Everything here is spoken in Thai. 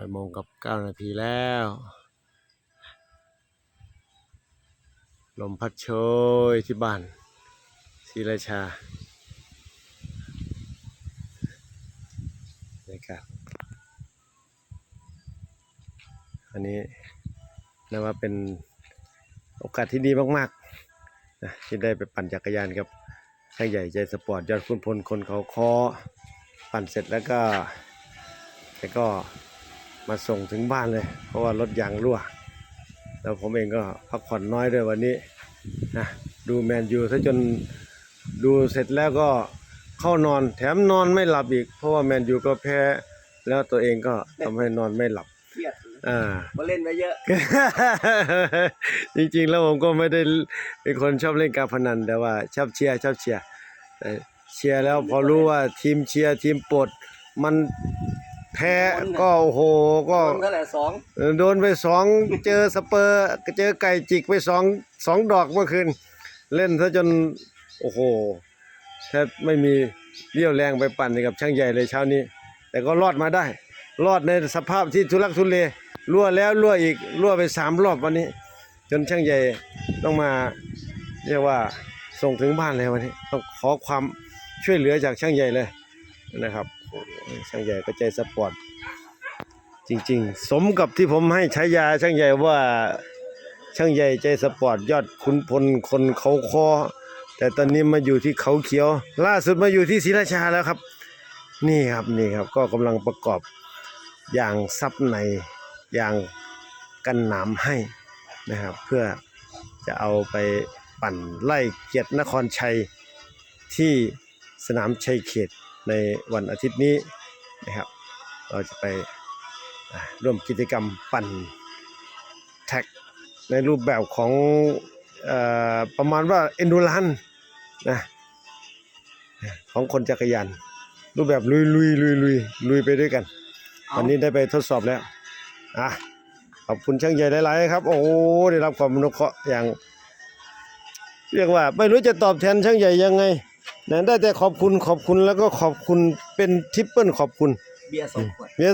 บ่ายโมงกับเก้านาทีแล้ว ลมพัดโชยที่บ้านศรีราชาบรรยากาศอันนี้นับว่าเป็นโอกาสที่ดีมากๆนะที่ได้ไปปั่นจักรยานกับช่างใหญ่ใจสปอร์ตยอดคุณพลคนเขาคอปั่นเสร็จแล้วก็แล้วก็ มาส่งถึงบ้านเลย เพราะว่ารถยางรั่ว แล้วผมเองก็พักผ่อนน้อยด้วยวันนี้นะดูแมนยูซะจนดูเสร็จแล้วก็เข้านอนแถมนอนไม่หลับอีก เพราะว่าแมนยูก็แพ้ แล้วตัวเองก็ทำให้นอนไม่หลับเครียดอ่ามาเล่นไปเยอะ จริงๆแล้วผมก็ไม่ได้เป็นคนชอบเล่นการพนันแต่ว่าชอบเชียร์ชอบเชียร์แต่เชียร์แล้วพอรู้ว่าทีมเชียร์ทีมโปรดมัน แพ้ก็โอ้โหก็คนเท่าไหร่สองโดนไปสองเจอสเปอร์เจอไก่จิกไปสองสองดอกเมื่อคืน เล่นซะจนโอ้โหแทบไม่มีเรี่ยวแรงไปปั่นกับช่างใหญ่เลยเช้านี้ แต่ก็รอดมาได้ รอดในสภาพที่ทุลักทุเลรั่วแล้วรั่วอีกรั่วไปสามรอบวันนี้ จนช่างใหญ่ต้องมาเรียกว่าส่งถึงบ้านเลยวันนี้ต้องขอความช่วยเหลือจากช่างใหญ่เลยนะครับ ช่างใหญ่ก็ใจสปอร์ตจริงๆ สมกับที่ผมให้ฉายาช่างใหญ่ว่าช่างใหญ่ใจสปอร์ตยอดขุนพลคนเขาคอ แต่ตอนนี้มาอยู่ที่เขาเขียว ล่าสุดมาอยู่ที่ศรีราชาแล้วครับ นี่ครับนี่ครับก็กำลังประกอบอย่างซับในอย่างกันหนามให้นะครับ เพื่อจะเอาไปปั่นไล่เกียรตินครชัยที่สนามชัยเขต ในวันอาทิตย์นี้นะครับ เราจะไปอ่าร่วมกิจกรรมปั่นแท็กในรูปแบบของเออประมาณว่าเอนดูรันนะของคนจักรยาน รูปแบบลุยลุยลุยลุยลุยไปด้วยกัน วันนี้ได้ไปทดสอบแล้วอะขอบคุณช่างใหญ่หลายๆครับ โอ้โหได้รับความอนุเคราะห์อย่าง เรียกว่าไม่รู้จะตอบแทนช่างใหญ่ยังไง นะได้แต่ขอบคุณขอบคุณแล้วก็ขอบคุณเป็นทริปเปิลขอบคุณ เบียร์สองขวดเนี่ย